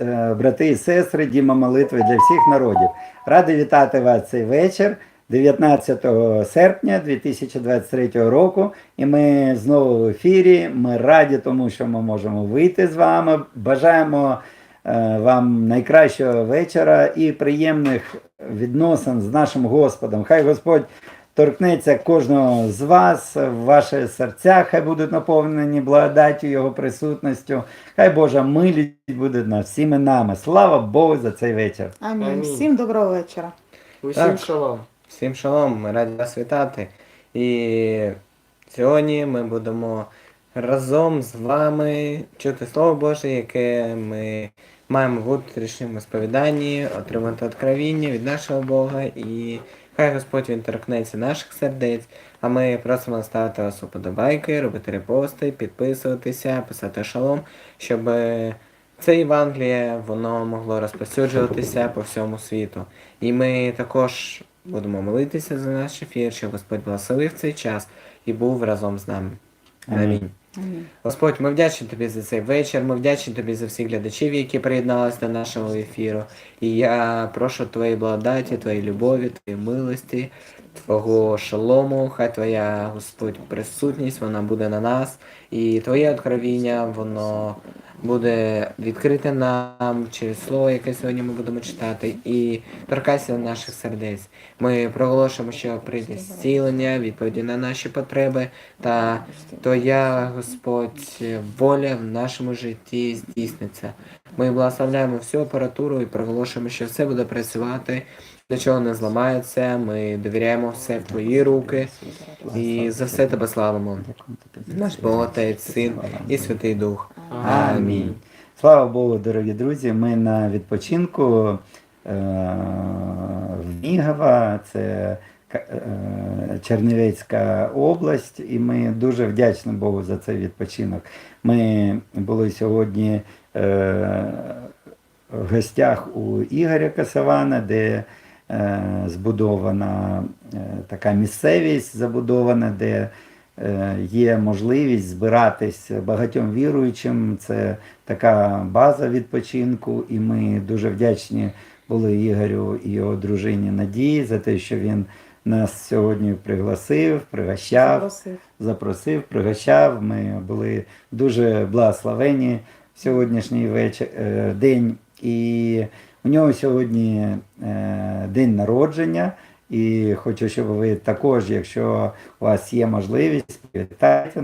е, брати і сестри, Діма молитви для всіх народів. Радий вітати вас цей вечір. 19 серпня 2023 року, і ми знову в ефірі. Ми раді тому, що ми можемо вийти з вами. Бажаємо е, вам найкращого вечора і приємних відносин з нашим Господом. Хай Господь торкнеться кожного з вас, ваші серця хай будуть наповнені благодаттю Його присутністю. Хай Божа милість буде над всіми нами. Слава Богу за цей вечір. Амінь. Амінь. Всім доброго вечора. Усім Так. шалом. Всім шалом, ми раді вас вітати. І сьогодні ми будемо разом з вами чути Слово Боже, яке ми маємо в внутрішньому сповіданні, отримати откровіння від нашого Бога. І хай Господь він торкнеться наших сердець. А ми просимо ставити вас уподобайки, робити репости, підписуватися, писати шалом, щоб це Євангеліє воно могло розповсюджуватися по всьому світу. І ми також будемо молитися за наш ефір, щоб Господь благословив цей час і був разом з нами. Амінь. Господь, ми вдячні тобі за цей вечір. Ми вдячні тобі за всіх глядачів, які приєдналися до нашого ефіру. І я прошу твоєї благодаті, твоєї любові, твоєї милості, твого шолому. Хай твоя Господь присутність, вона буде на нас, і твоє откровіння, воно буде відкрите нам через слово, яке сьогодні ми будемо читати, і торкайся наших сердець. Ми проголошуємо, що прийде зцілення, відповіді на наші потреби, та Твоя, Господь, воля в нашому житті здійсниться. Ми благословляємо всю апаратуру і проголошуємо, що все буде працювати, нічого не зламається. Ми довіряємо все в Твої руки і за все тебе славимо. Наш Бог, Отець, Син і Святий Дух. Амінь. Слава Богу, дорогі друзі. Ми на відпочинку е, в Мігова, це е, Чернівецька область, і ми дуже вдячні Богу за цей відпочинок. Ми були сьогодні е, в гостях у Ігоря Касавана, де збудована е, така місцевість забудована, де е, є можливість збиратись багатьом віруючим. Це така база відпочинку, і ми дуже вдячні були Ігорю і його дружині Надії за те, що він нас сьогодні пригласив, пригощав Просив. запросив, пригощав. Ми були дуже благословені в сьогоднішній вечір, е, день. І у нього сьогодні е, день народження. І хочу, щоб ви також, якщо у вас є можливість, привітайте